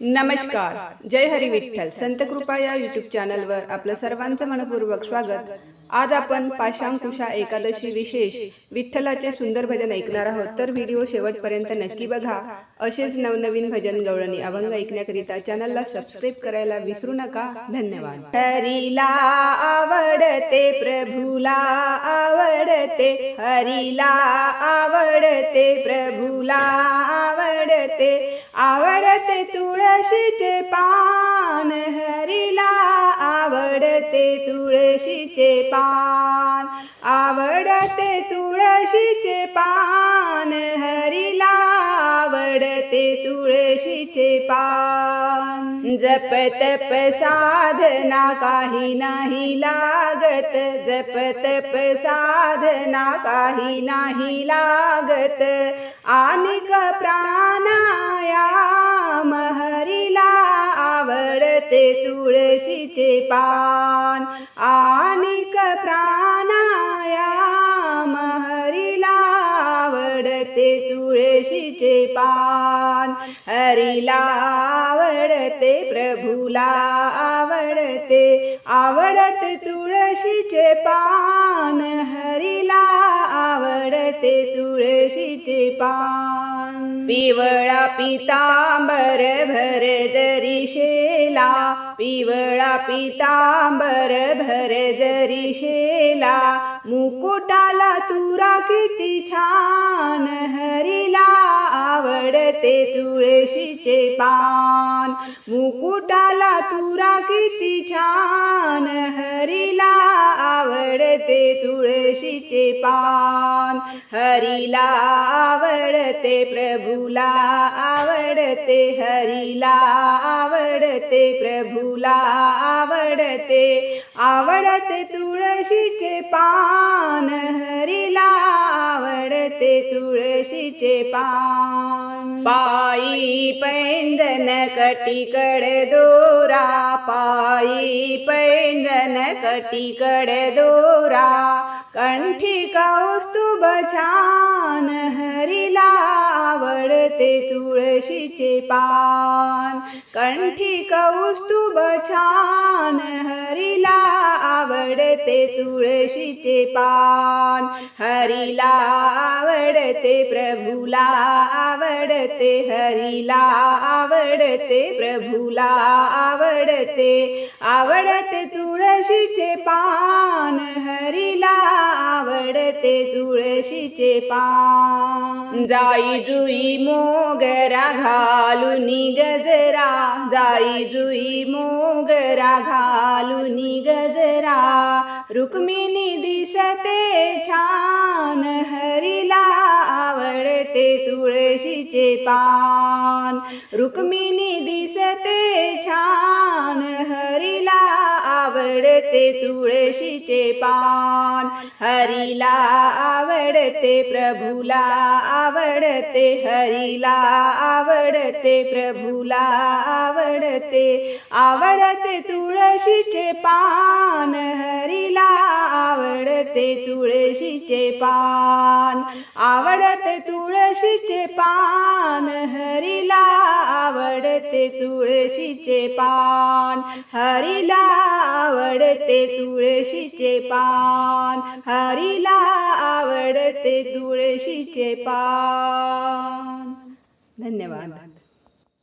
नमस्कार. जय हरी विठ्ठल. संत कृपा या युट्यूब चॅनलवर आपलं सर्वांचं मनपूर्वक स्वागत. आज आपण पाशांकुशा एकादशी विशेष विठ्ठलाचे सुंदर भजन ऐकणार आहोत. तर व्हिडिओ शेवटपर्यंत नक्की बघा. असेच नवनवीन भजन गवळणी अभंग ऐकण्याकरिता चॅनलला सबस्क्राईब करायला विसरू नका. धन्यवाद. हरीला आवडते प्रभूला. आवडते हरीला आवडते प्रभूला आवडते. आवडते तुळशीचे पान हरीला आवडते तुळशीचे पान. आवडते तुळशीचे पान हरीला आवडते तुळशीचे पान. जप तप साधना काही नाही लागत जप तप साधना काही नाही लागत. आनिक प्राणायाम हरीला आवडते तुळशीचे पान. आनिक प्राणायाम हरीला आवडते तुळशीचे पान. हरीला आवडते प्रभूला आवडते. आवडत तुळशीचे पान हरीला आवडते तुळशीचे पान. पिवळा पितांबर भर जरी शे पिवळा पितांबर भर जरी शेला मुकुटाला तुरा किती छान हरीला आवडते तुळशीचे पान. मुकुटाला तुरा किती छान. हरीला आवडते तुळशीचे पान. हरीला आवडते प्रभूला आवडते. हरीला आवडते प्रभूला आवडते. आवडते तुळशीचे पान. हरीला आवडते तुळशीचे पान. पायी पैंजन कटीकड दोरा पायी पैंजन कटीकड दोरा कंठी कौस्तुभ छान हरिला आवडते तुळशीचे पान. कंठी कौस्तुभ छान हरीला आवडते तुळशीचे पान. हरीला आवडते प्रभूला आवडते हरीला आवडते प्रभूला आवडते. आवडते तुळशीचे पान हरीला पडते तुळशीचे पान. जाई जुई मोगरा घालून गजरा जाई जुई मोगरा घालून गजरा रुक्मिणी दिसते छान हरिला आवडते तुळशीचे पान. रुक्मिणी आवडते तुळशीचे पान. हरीला आवडते प्रभूला आवडते. हरीला आवडते प्रभूला आवडते. आवडते तुळशीचे पान. हरीला आवडते तुळशीचे पान. आवडते तुळशीचे पान. हरीला आवडते तुळशीचे पान. हरीला आवडते तुळशीचे पान. हरीला आवडते तुळशीचे पान. धन्यवाद.